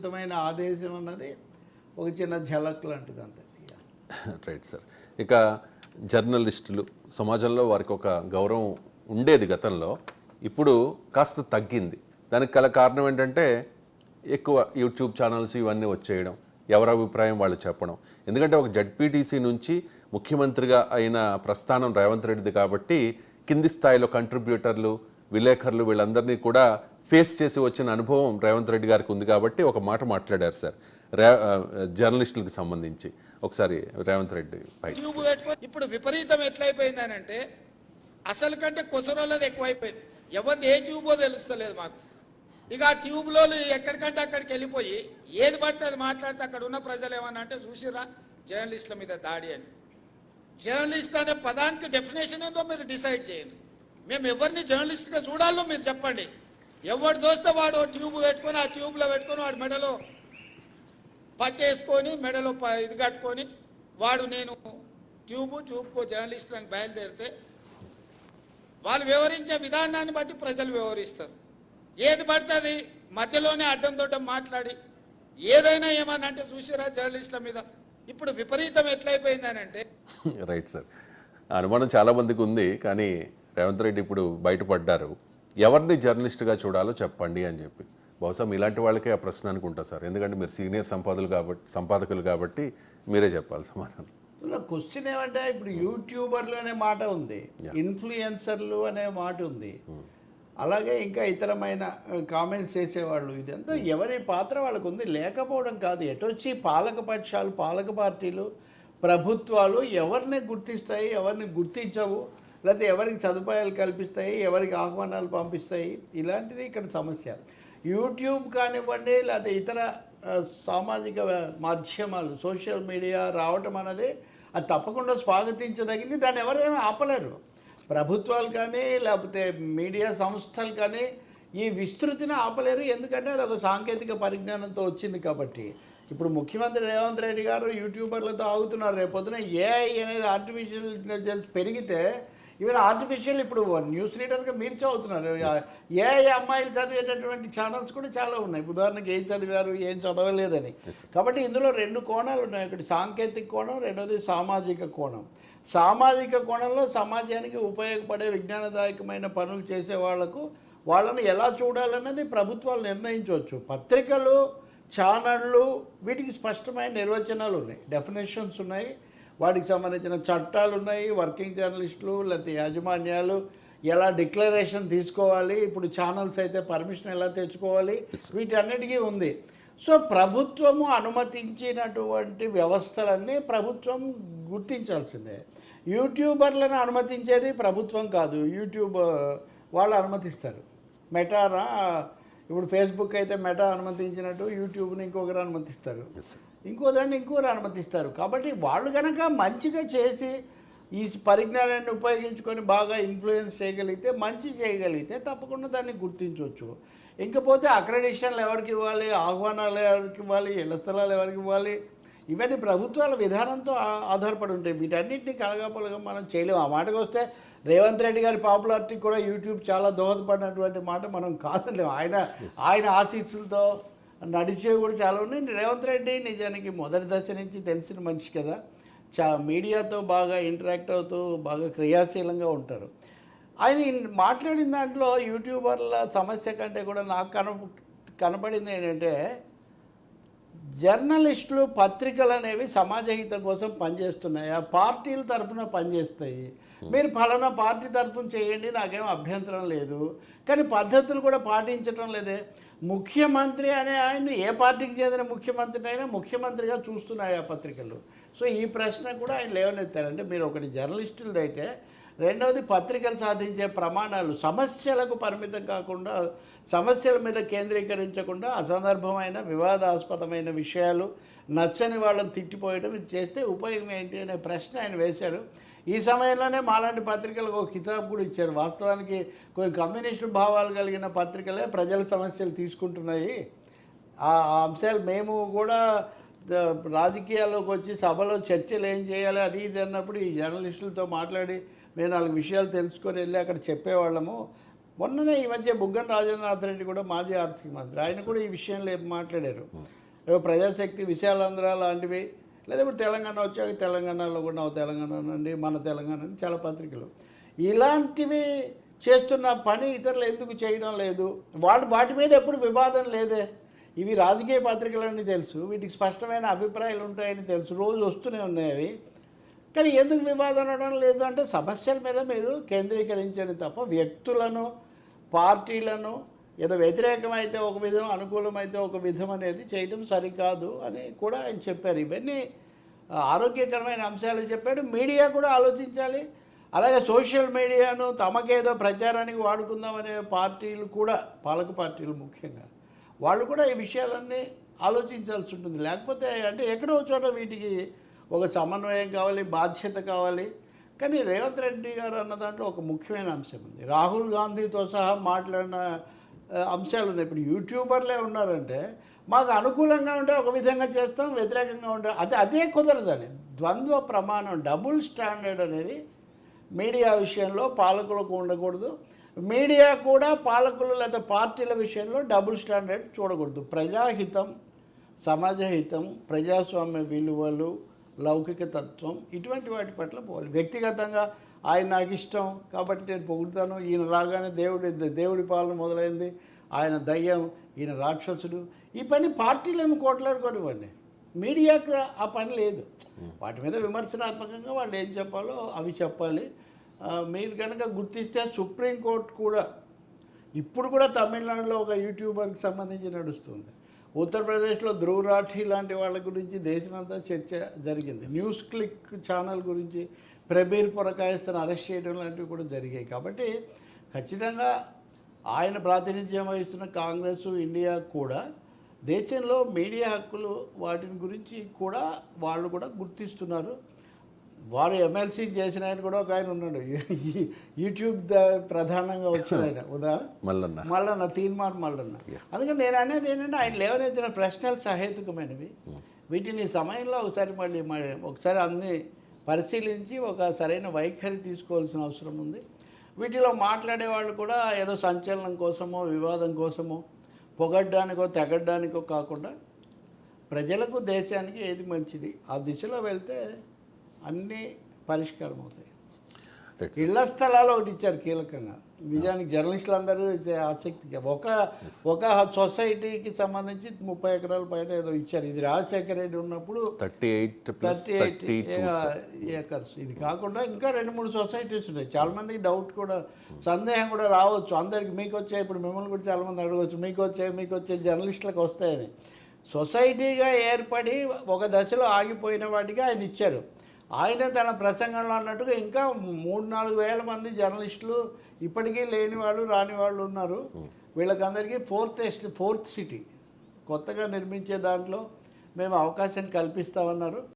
ఖచ్చితమైన ఆదేశం అన్నది ఒక చిన్న ఝలక్ లాంటిది అంతే రైట్ సార్ ఇక జర్నలిస్టులు సమాజంలో వారికి ఒక గౌరవం ఉండేది గతంలో ఇప్పుడు కాస్త తగ్గింది. దానికి గల కారణం ఏంటంటే ఎక్కువ యూట్యూబ్ ఛానల్స్ ఇవన్నీ వచ్చేయడం ఎవరి అభిప్రాయం వాళ్ళు చెప్పడం. ఎందుకంటే ఒక జడ్పీటీసీ నుంచి ముఖ్యమంత్రిగా అయిన ప్రస్థానం రేవంత్ రెడ్డిది కాబట్టి కింది స్థాయిలో కంట్రిబ్యూటర్లు విలేకరులు వీళ్ళందరినీ కూడా ఫేస్ చేసి వచ్చిన అనుభవం రేవంత్ రెడ్డి గారికి ఉంది కాబట్టి ఒక మాట మాట్లాడారు సార్. రే జర్నలిస్టులకు సంబంధించి ఒకసారి రేవంత్ రెడ్డి ట్యూబ్ పెట్టుకొని ఇప్పుడు విపరీతం ఎట్లయిపోయిందని అంటే అసలు కంటే కొసరోళ్ళది ఎక్కువైపోయింది. ఎవరిది ఏ ట్యూబో తెలుస్తలేదు మాకు. ఇక ఆ ట్యూబ్లో ఎక్కడికంటే అక్కడికి వెళ్ళిపోయి ఏది పడితే అది మాట్లాడితే అక్కడ ఉన్న ప్రజలు ఏమన్నా అంటే చూసిరా జర్నలిస్టుల మీద దాడి అని. జర్నలిస్ట్ అనే పదానికి డెఫినేషన్ ఏందో మీరు డిసైడ్ చేయండి. మేము ఎవరిని జర్నలిస్ట్గా చూడాలో మీరు చెప్పండి. ఎవడు దోస్తే వాడు ఓ ట్యూబ్ పెట్టుకొని ఆ ట్యూబ్లో పెట్టుకొని వాడు మెడలో పట్టేసుకొని మెడలో ప- ఇది కట్టుకొని వాడు నేను ట్యూబ్ ట్యూబ్కో జర్నలిస్ట్ అని బయలుదేరితే వాళ్ళు వివరించే విధానాన్ని బట్టి ప్రజలు వివరిస్తారు. ఏది పడితే అది మధ్యలోనే అడ్డం దొడ్డం మాట్లాడి ఏదైనా ఏమని అంటే చూసిరా జర్నలిస్టుల మీద. ఇప్పుడు విపరీతం ఎట్లయిపోయిందని అంటే రైట్ సార్. అనుమానం చాలా మందికి ఉంది కానీ రేవంత్ రెడ్డి ఇప్పుడు బయటపడ్డారు. ఎవరిని జర్నలిస్ట్గా చూడాలో చెప్పండి అని చెప్పి. బహుశా మీలాంటి వాళ్ళకే ఆ ప్రశ్న అనుకుంటా సార్. ఎందుకంటే మీరు సీనియర్ సంపాదకులు కాబట్టి సంపాదకులు కాబట్టి మీరే చెప్పాలి సమాధానం. క్వశ్చన్ ఏమంటే ఇప్పుడు యూట్యూబర్లు అనే మాట ఉంది. ఇన్ఫ్లుయెన్సర్లు అనే మాట ఉంది. అలాగే ఇంకా ఇతరమైన కామెంట్స్ చేసేవాళ్ళు. ఇదంతా ఎవరి పాత్ర వాళ్ళకు ఉంది లేకపోవడం కాదు. ఎటొచ్చి పాలక పక్షాలు పాలక పార్టీలు ప్రభుత్వాలు ఎవరిని గుర్తిస్తాయి ఎవరిని గుర్తించవు? లేకపోతే ఎవరికి సదుపాయాలు కల్పిస్తాయి ఎవరికి ఆహ్వానాలు పంపిస్తాయి ఇలాంటిది ఇక్కడ సమస్య. యూట్యూబ్ కానివ్వండి లేకపోతే ఇతర సామాజిక మాధ్యమాలు సోషల్ మీడియా రావటం అనేది అది తప్పకుండా స్వాగతించదగింది. దాన్ని ఎవరేమీ ఆపలేరు. ప్రభుత్వాలు కానీ లేకపోతే మీడియా సంస్థలు కానీ ఈ విస్తృతిని ఆపలేరు. ఎందుకంటే అది ఒక సాంకేతిక పరిజ్ఞానంతో వచ్చింది కాబట్టి. ఇప్పుడు ముఖ్యమంత్రి రేవంత్ రెడ్డి గారు యూట్యూబర్లతో ఆగుతున్నారు. రేపొద్దున ఏఐ అనేది ఆర్టిఫిషియల్ ఇంటెలిజెన్స్ పెరిగితే ఈవెన్ ఆర్టిఫిషియల్ ఇప్పుడు న్యూస్ రీడర్గా మీరు చదువుతున్నారు. ఏఐ అమ్మాయిలు చదివేటటువంటి ఛానల్స్ కూడా చాలా ఉన్నాయి. ఉదాహరణకి ఏం చదివారు ఏం చదవలేదని. కాబట్టి ఇందులో రెండు కోణాలు ఉన్నాయి. ఒకటి సాంకేతిక కోణం రెండోది సామాజిక కోణం. సామాజిక కోణంలో సమాజానికి ఉపయోగపడే విజ్ఞానదాయకమైన పనులు చేసే వాళ్ళకు వాళ్ళని ఎలా చూడాలన్నది ప్రభుత్వాలు నిర్ణయించవచ్చు. పత్రికలు ఛానళ్ళు వీటికి స్పష్టమైన నిర్వచనాలు ఉన్నాయి. డెఫినేషన్స్ ఉన్నాయి. వాటికి సంబంధించిన చట్టాలు ఉన్నాయి వర్కింగ్ జర్నలిస్టులు లేకపోతే యాజమాన్యాలు. ఎలా డిక్లరేషన్ తీసుకోవాలి ఇప్పుడు ఛానల్స్ అయితే పర్మిషన్ ఎలా తెచ్చుకోవాలి వీటన్నిటికీ ఉంది. సో ప్రభుత్వము అనుమతించినటువంటి వ్యవస్థలన్నీ ప్రభుత్వం గుర్తించాల్సిందే. యూట్యూబర్లను అనుమతించేది ప్రభుత్వం కాదు యూట్యూబ్ వాళ్ళు అనుమతిస్తారు. మెటారా ఇప్పుడు ఫేస్బుక్ అయితే మెటా అనుమతించినట్టు యూట్యూబ్ని ఇంకొకరు అనుమతిస్తారు. ఇంకో దాన్ని ఇంకోరు అనుమతిస్తారు. కాబట్టి వాళ్ళు కనుక మంచిగా చేసి ఈ పరిజ్ఞానాన్ని ఉపయోగించుకొని బాగా ఇన్ఫ్లుయెన్స్ చేయగలిగితే మంచి చేయగలిగితే తప్పకుండా దాన్ని గుర్తించవచ్చు. ఇంకపోతే అక్రెడిషన్లు ఎవరికి ఇవ్వాలి ఆహ్వానాలు ఎవరికి ఇవ్వాలి ఇళ్ళ స్థలాలు ఎవరికి ఇవ్వాలి ఇవన్నీ ప్రభుత్వాల విధానంతో ఆధారపడి ఉంటాయి. వీటన్నిటిని కలగాపలగా మనం చేయలేము ఆ మాటకు వస్తే రేవంత్ రెడ్డి గారి పాపులారిటీ కూడా యూట్యూబ్ చాలా దోహదపడినటువంటి మాట మనం కాదలేము ఆయన ఆయన ఆశీస్సులతో నడిచేవి కూడా చాలా ఉన్నాయి. రేవంత్ రెడ్డి నిజానికి మొదటి దశ నుంచి తెలిసిన మనిషి కదా. చా మీడియాతో బాగా ఇంటరాక్ట్ అవుతూ బాగా క్రియాశీలంగా ఉంటారు. ఆయన మాట్లాడిన దాంట్లో యూట్యూబర్ల సమస్య కంటే కూడా నాకు కన కనపడింది ఏంటంటే జర్నలిస్టులు పత్రికలు అనేవి సమాజ హితం కోసం పనిచేస్తున్నాయి? ఆ పార్టీల తరఫున పనిచేస్తాయి. మీరు ఫలానా పార్టీ తరఫున చేయండి నాకేం అభ్యంతరం లేదు. కానీ పద్ధతులు కూడా పాటించటం లేదే. ముఖ్యమంత్రి అనే ఆయన ఏ పార్టీకి చెందిన ముఖ్యమంత్రి అయినా ముఖ్యమంత్రిగా చూస్తున్నాయి ఆ పత్రికలు? సో ఈ ప్రశ్న కూడా ఆయన లేవనెత్తారంటే మీరు ఒకటి జర్నలిస్టులది అయితే రెండవది పత్రికలు సాధించే ప్రమాణాలు సమస్యలకు పరిమితం కాకుండా సమస్యల మీద కేంద్రీకరించకుండా అసందర్భమైన వివాదాస్పదమైన విషయాలు నచ్చని వాళ్ళని తిట్టిపోయడం ఇది చేస్తే ఉపయోగం ఏంటి అనే ప్రశ్న ఆయన వేశారు. ఈ సమయంలోనే మాలాంటి పత్రికలకు ఒక కితాబ్ కూడా ఇచ్చారు. వాస్తవానికి కొన్ని కమ్యూనిస్టు భావాలు కలిగిన పత్రికలే ప్రజల సమస్యలు తీసుకుంటున్నాయి. ఆ అంశాలు మేము కూడా రాజకీయాల్లోకి వచ్చి సభలో చర్చలు ఏం చేయాలి అది ఇది అన్నప్పుడు ఈ జర్నలిస్టులతో మాట్లాడి మేము నాలుగు విషయాలు తెలుసుకొని వెళ్ళి అక్కడ చెప్పేవాళ్ళము. మొన్ననే ఈ మధ్య బుగ్గన రాజేంద్రనాథ్ రెడ్డి కూడా మాజీ ఆర్థిక మంత్రి. ఆయన కూడా ఈ విషయంలో మాట్లాడారు. ఏవో ప్రజాశక్తి విశాలాంధ్ర లాంటివి లేదా ఇప్పుడు తెలంగాణ వచ్చాక తెలంగాణలో కూడా తెలంగాణ నుండి మన తెలంగాణ అని చాలా పత్రికలు. ఇలాంటివి చేస్తున్న పని ఇతరులు ఎందుకు చేయడం లేదు? వాడు వాటి మీద ఎప్పుడు వివాదం లేదే? ఇవి రాజకీయ పత్రికలని తెలుసు. వీటికి స్పష్టమైన అభిప్రాయాలు ఉంటాయని తెలుసు. రోజు వస్తూనే ఉన్నాయి అవి. కానీ ఎందుకు వివాదం అనడం లేదు అంటే సమస్యల మీద మీరు కేంద్రీకరించండి తప్ప వ్యక్తులను పార్టీలను ఏదో వ్యతిరేకమైతే ఒక విధం అనుకూలమైతే ఒక విధం అనేది చేయడం సరికాదు అని కూడా ఆయన చెప్పారు. ఇవన్నీ ఆరోగ్యకరమైన అంశాలు చెప్పాడు. మీడియా కూడా ఆలోచించాలి. అలాగే సోషల్ మీడియాను తమకేదో ప్రచారానికి వాడుకుందామనే పార్టీలు కూడా పాలక పార్టీలు ముఖ్యంగా వాళ్ళు కూడా ఈ విషయాలన్నీ ఆలోచించాల్సి ఉంటుంది. లేకపోతే అంటే ఎక్కడో చోట వీటికి ఒక సమన్వయం కావాలి బాధ్యత కావాలి. కానీ రేవంత్ రెడ్డి గారు అన్న దాంట్లో ఒక ముఖ్యమైన అంశం ఉంది. రాహుల్ గాంధీతో సహా మాట్లాడిన అంశాలు ఉన్నాయి. ఇప్పుడు యూట్యూబర్లే ఉన్నారంటే మాకు అనుకూలంగా ఉంటే ఒక విధంగా చేస్తాం వ్యతిరేకంగా ఉంటే అదే అదే కుదరదని. ద్వంద్వ ప్రమాణం డబుల్ స్టాండర్డ్ అనేది మీడియా విషయంలో పాలకులకు ఉండకూడదు. మీడియా కూడా పాలకులు లేదా పార్టీల విషయంలో డబుల్ స్టాండర్డ్ చూడకూడదు. ప్రజాహితం సమాజ హితం ప్రజాస్వామ్య విలువలు లౌకిక తత్వం ఇటువంటి వాటి పట్ల పోవాలి. వ్యక్తిగతంగా ఆయన నాకు ఇష్టం కాబట్టి నేను పొగుడుతాను. ఈయన రాగానే దేవుడి దేవుడి పాలన మొదలైంది. ఆయన దయ్యం ఈయన రాక్షసుడు. ఈ పని పార్టీలను కోట్లాడుకోనివ్వండి మీడియాకు ఆ పని లేదు. వాటి మీద విమర్శనాత్మకంగా వాళ్ళు ఏం చెప్పాలో అవి చెప్పాలి. మీరు కనుక గుర్తిస్తే సుప్రీంకోర్టు కూడా ఇప్పుడు కూడా తమిళనాడులో ఒక యూట్యూబర్కి సంబంధించి నడుస్తుంది. ఉత్తరప్రదేశ్లో ధ్రువ్ రాఠీ లాంటి వాళ్ళ గురించి దేశమంతా చర్చ జరిగింది. న్యూస్ క్లిక్ ఛానల్ గురించి ప్రబీర్ పురకాయస్తను అరెస్ట్ చేయడం లాంటివి కూడా జరిగాయి. కాబట్టి ఖచ్చితంగా ఆయన ప్రాతినిధ్యం వహిస్తున్న కాంగ్రెస్ ఇండియా కూడా దేశంలో మీడియా హక్కులు వాటిని గురించి కూడా వాళ్ళు కూడా గుర్తిస్తున్నారు. వారు ఎమ్మెల్సీ చేసిన ఆయన కూడా ఒక ఆయన ఉన్నాడు. యూట్యూబ్ ప్రధానంగా వచ్చిన ఆయన. ఉదా? మల్లన్న. మల్లన్న తీర్మాన్ మల్లన్న. అందుకని నేను అనేది ఏంటంటే ఆయన లేవనెత్తిన ప్రశ్నలు సహేతుకమైనవి. వీటిని సమయంలో ఒకసారి మళ్ళీ ఒకసారి అన్ని పరిశీలించి ఒక సరైన వైఖరి తీసుకోవాల్సిన అవసరం ఉంది. వీటిలో మాట్లాడే వాళ్ళు కూడా ఏదో సంచలనం కోసమో వివాదం కోసమో పొగడ్డానికో తెగడ్డానికో కాకుండా ప్రజలకు దేశానికి ఏది మంచిది? ఆ దిశలో వెళ్తే అన్నీ పరిష్కారం అవుతాయి ఇళ్ళ స్థలాలు ఒకటి ఇచ్చారు కీలకంగా. నిజానికి జర్నలిస్టులు అందరూ ఇది ఆసక్తి ఒక ఒక సొసైటీకి సంబంధించి ముప్పై ఎకరాల పైన ఏదో ఇచ్చారు. ఇది రాజశేఖర రెడ్డి ఉన్నప్పుడు thirty eight thirty eight acres ఇది కాకుండా ఇంకా రెండు మూడు సొసైటీస్ ఉన్నాయి. చాలా మందికి డౌట్ కూడా సందేహం కూడా రావచ్చు. అందరికి మీకు వచ్చే ఇప్పుడు మిమ్మల్ని కూడా చాలా మంది అడగవచ్చు. మీకు వచ్చే మీకు వచ్చే జర్నలిస్టులకు వస్తాయని. సొసైటీగా ఏర్పడి ఒక దశలో ఆగిపోయిన వాటికి ఆయన ఇచ్చారు. ఆయన తన ప్రసంగంలో అన్నట్టుగా ఇంకా మూడు నాలుగు వేల మంది జర్నలిస్టులు ఇప్పటికీ లేని వాళ్ళు రాని వాళ్ళు ఉన్నారు. వీళ్ళకందరికీ ఫోర్త్ ఎస్ట్ ఫోర్త్ సిటీ కొత్తగా నిర్మించే దాంట్లో మేము అవకాశం కల్పిస్తామన్నారు.